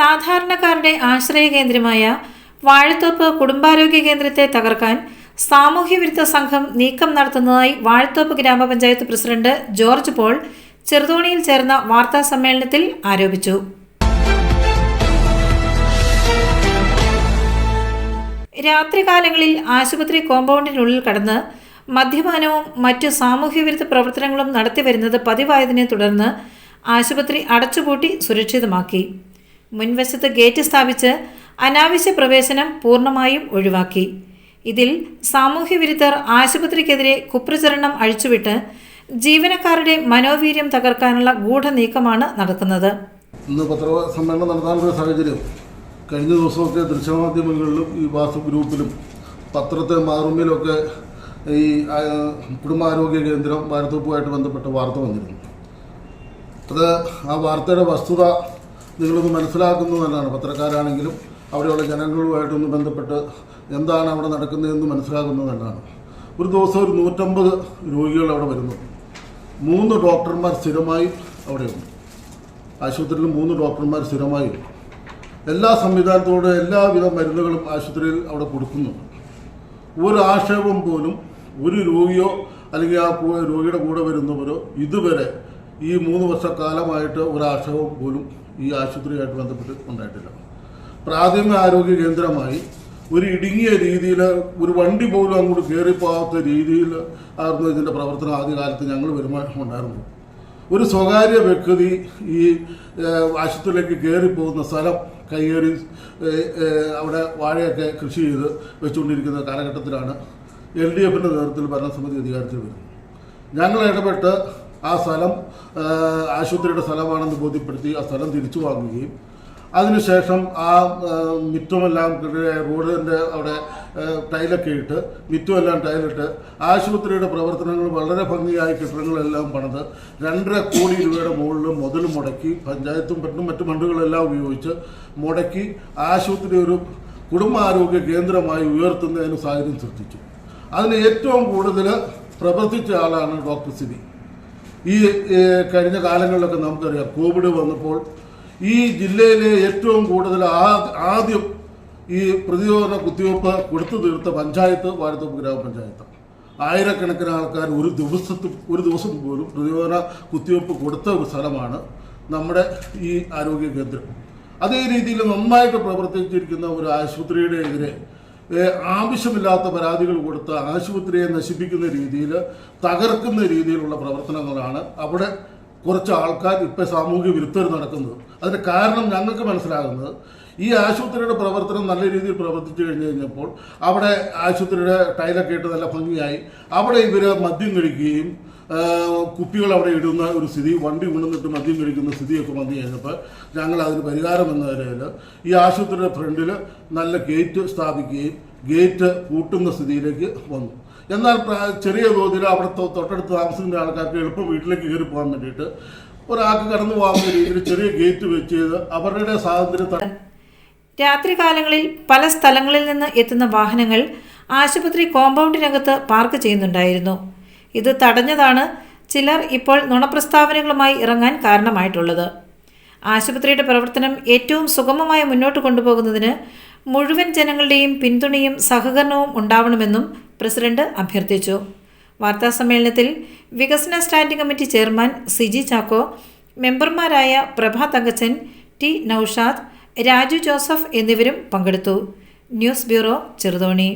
സാധാരണക്കാരുടെ ആശ്രയ കേന്ദ്രമായ വാഴത്തോപ്പ് കുടുംബാരോഗ്യ കേന്ദ്രത്തെ തകർക്കാൻ സാമൂഹ്യവിരുദ്ധ സംഘം നീക്കം നടത്തുന്നതായി വാഴത്തോപ്പ് ഗ്രാമപഞ്ചായത്ത് പ്രസിഡന്റ് ജോർജ് പോൾ ചെറുതോണിയിൽ ചേർന്ന വാർത്താ സമ്മേളനത്തിൽ ആരോപിച്ചു. രാത്രികാലങ്ങളിൽ ആശുപത്രി കോമ്പൗണ്ടിനുള്ളിൽ കടന്ന് മദ്യപാനവും മറ്റു സാമൂഹ്യവിരുദ്ധ പ്രവർത്തനങ്ങളും നടത്തിവരുന്നത് പതിവായതിനെ തുടർന്ന് ആശുപത്രി അടച്ചുപൂട്ടി സുരക്ഷിതമാക്കി. മുൻവശത്ത് ഗേറ്റ് സ്ഥാപിച്ച് അനാവശ്യ പ്രവേശനം പൂർണമായും ഒഴിവാക്കി. ഇതിൽ സാമൂഹ്യ സാമൂഹ്യവിരുദ്ധർ ആശുപത്രിക്കെതിരെ കുപ്രചരണം അഴിച്ചുവിട്ട് ജീവനക്കാരുടെ മനോവീര്യം തകർക്കാനുള്ള ഗൂഢനീക്കമാണ് നടക്കുന്നത്. ഇന്ന് പത്രസമ്മേളനം നടത്താനുള്ള സാഹചര്യം. കഴിഞ്ഞ ദിവസമൊക്കെ ദൃശ്യമാധ്യമങ്ങളിലും ഈ വാട്സപ്പ് ഗ്രൂപ്പിലും പത്രത്തെ മാറുമ്പിലൊക്കെ ഈ കുടുംബാരോഗ്യ കേന്ദ്രം ഭാരതപ്പുമായിട്ട് ബന്ധപ്പെട്ട വാർത്ത വന്നിരുന്നു. അത് ആ വാർത്തയുടെ വസ്തുത നിങ്ങളൊന്ന് മനസ്സിലാക്കുന്നു എന്നാണ് പത്രക്കാരാണെങ്കിലും അവിടെയുള്ള ജനങ്ങളുമായിട്ടൊന്ന് ബന്ധപ്പെട്ട് എന്താണ് അവിടെ നടക്കുന്നതെന്ന് മനസ്സിലാക്കുന്നത് എന്നാണ്. ഒരു ദിവസം ഒരു നൂറ്റമ്പത് രോഗികൾ അവിടെ വരുന്നു. മൂന്ന് ഡോക്ടർമാർ സ്ഥിരമായി അവിടെയുണ്ട്. ആശുപത്രിയിൽ മൂന്ന് ഡോക്ടർമാർ സ്ഥിരമായി എല്ലാ സംവിധാനത്തോടെ എല്ലാവിധ മരുന്നുകളും ആശുപത്രിയിൽ അവിടെ കൊടുക്കുന്നുണ്ട്. ഒരു ആക്ഷേപം പോലും ഒരു രോഗിയോ അല്ലെങ്കിൽ ആ രോഗിയുടെ കൂടെ വരുന്നവരോ ഇതുവരെ ഈ മൂന്ന് വർഷക്കാലമായിട്ട് ഒരു ആക്ഷേപം പോലും ഈ ആശുപത്രിയുമായിട്ട് ബന്ധപ്പെട്ട് ഉണ്ടായിട്ടില്ല. പ്രാഥമിക ആരോഗ്യ കേന്ദ്രമായി ഒരു ഇടുങ്ങിയ രീതിയിൽ ഒരു വണ്ടി പോലും അങ്ങോട്ട് കയറിപ്പോകാത്ത രീതിയിൽ ആയിരുന്നു ഇതിന്റെ പ്രവർത്തനം ആദ്യകാലത്ത് ഞങ്ങൾ വരുമാനം ഉണ്ടായിരുന്നു ഒരു സ്വകാര്യ വ്യക്തി ഈ ആശുപത്രിയിലേക്ക് കയറിപ്പോകുന്ന സ്ഥലം കയ്യേറി അവിടെ വാഴയൊക്കെ കൃഷി ചെയ്ത് വെച്ചുകൊണ്ടിരിക്കുന്ന കാലഘട്ടത്തിലാണ് എൽ ഡി എഫിന്റെ നേതൃത്വത്തിൽ ഭരണസമിതി അധികാരത്തിൽ വരുന്നത്. ഞങ്ങൾ ഇടപെട്ട് ആ സ്ഥലം ആശുപത്രിയുടെ സ്ഥലമാണെന്ന് ബോധ്യപ്പെടുത്തി ആ സ്ഥലം തിരിച്ചു വാങ്ങുകയും അതിനുശേഷം ആ മിറ്റുമെല്ലാം റോഡിന്റെ അവിടെ ടൈലൊക്കെ ഇട്ട് മിറ്റുമെല്ലാം ടൈലിട്ട് ആശുപത്രിയുടെ പ്രവർത്തനങ്ങൾ വളരെ ഭംഗിയായി കെട്ടിടങ്ങളെല്ലാം പണിത് രണ്ടര കോടി രൂപയുടെ മുകളിൽ മുതൽ മുടക്കി പഞ്ചായത്തും മറ്റും മറ്റു ഫണ്ടുകളെല്ലാം ഉപയോഗിച്ച് മുടക്കി ആശുപത്രി ഒരു കുടുംബാരോഗ്യ കേന്ദ്രമായി ഉയർത്തുന്നതിന് സാഹചര്യം സൃഷ്ടിച്ചു. അതിന് ഏറ്റവും കൂടുതൽ പ്രവർത്തിച്ച ആളാണ് ഡോക്ടർ സിബി. ഈ കഴിഞ്ഞ കാലങ്ങളിലൊക്കെ നമുക്കറിയാം കോവിഡ് വന്നപ്പോൾ ഈ ജില്ലയിലെ ഏറ്റവും കൂടുതൽ ആദ്യം ഈ പ്രതിരോധ കുത്തിവയ്പ്പ് കൊടുത്തു തീർത്ത പഞ്ചായത്ത് വാഴത്തോപ്പ് ഗ്രാമപഞ്ചായത്ത്. ആയിരക്കണക്കിന് ആൾക്കാർ ഒരു ദിവസത്തിൽ ഒരു ദിവസം പോലും പ്രതിരോധ കുത്തിവയ്പ്പ് കൊടുത്ത ഒരു സ്ഥലമാണ് നമ്മുടെ ഈ ആരോഗ്യ കേന്ദ്രം. അതേ രീതിയിൽ നന്നായിട്ട് പ്രവർത്തിച്ചിരിക്കുന്ന ഒരു ആശുപത്രിയുടെ എതിരെ ആവശ്യമില്ലാത്ത പരാതികൾ കൊടുത്ത് ആശുപത്രിയെ നശിപ്പിക്കുന്ന രീതിയിൽ തകർക്കുന്ന രീതിയിലുള്ള പ്രവർത്തനങ്ങളാണ് അവിടെ കുറച്ച് ആൾക്കാർ ഇപ്പം സാമൂഹ്യ വിരുദ്ധർ നടക്കുന്നത്. അതിന് കാരണം ഞങ്ങൾക്ക് മനസ്സിലാകുന്നത് ഈ ആശുപത്രിയുടെ പ്രവർത്തനം നല്ല രീതിയിൽ പ്രവർത്തിച്ചു കഴിഞ്ഞ് കഴിഞ്ഞപ്പോൾ അവിടെ ആശുപത്രിയുടെ ടൈലൊക്കെ ഇട്ട് നല്ല ഭംഗിയായി. അവിടെ ഇവർ മദ്യം കഴിക്കുകയും കുപ്പികൾ അവിടെ ഇടുന്ന ഒരു സ്ഥിതി വണ്ടി കൊണ്ടുവന്നിട്ട് മദ്യം കഴിക്കുന്ന സ്ഥിതിയൊക്കെ വന്നു കഴിഞ്ഞപ്പോൾ ഞങ്ങൾ അതിന് പരിഹാരം എന്ന നിലയിൽ ഈ ആശുപത്രിയുടെ ഫ്രണ്ടിൽ നല്ല ഗേറ്റ് സ്ഥാപിക്കുകയും ഗേറ്റ് പൂട്ടുന്ന സ്ഥിതിയിലേക്ക് വന്നു. എന്നാൽ ചെറിയ തോതിൽ അവിടെ തൊട്ടടുത്ത് താമസിക്കുന്ന ആൾക്കാർക്ക് എളുപ്പം വീട്ടിലേക്ക് കയറി പോകാൻ വേണ്ടിയിട്ട് ഒരാൾക്ക് കടന്നു പോകാവുന്ന രീതിയിൽ ചെറിയ ഗേറ്റ് വെച്ച് ചെയ്ത് അവരുടെ സ്വാതന്ത്ര്യം രാത്രികാലങ്ങളിൽ പല സ്ഥലങ്ങളിൽ നിന്ന് എത്തുന്ന വാഹനങ്ങൾ ആശുപത്രി കോമ്പൗണ്ടിനകത്ത് പാർക്ക് ചെയ്യുന്നുണ്ടായിരുന്നു. ഇത് തടഞ്ഞതാണ് ചിലർ ഇപ്പോൾ നുണപ്രസ്താവനകളുമായി ഇറങ്ങാൻ കാരണമായിട്ടുള്ളത്. ആശുപത്രിയുടെ പ്രവർത്തനം ഏറ്റവും സുഗമമായി മുന്നോട്ട് കൊണ്ടുപോകുന്നതിന് മുഴുവൻ ജനങ്ങളുടെയും പിന്തുണയും സഹകരണവും ഉണ്ടാവണമെന്നും പ്രസിഡന്റ് അഭ്യർത്ഥിച്ചു. വാർത്താസമ്മേളനത്തിൽ വികസന standing committee chairman Siji Chacko മെമ്പർമാരായ പ്രഭാ തങ്കച്ചൻ ടി നൌഷാദ് രാജു ജോസഫ് എന്നിവരും പങ്കെടുത്തു. News bureau Cheruthoni.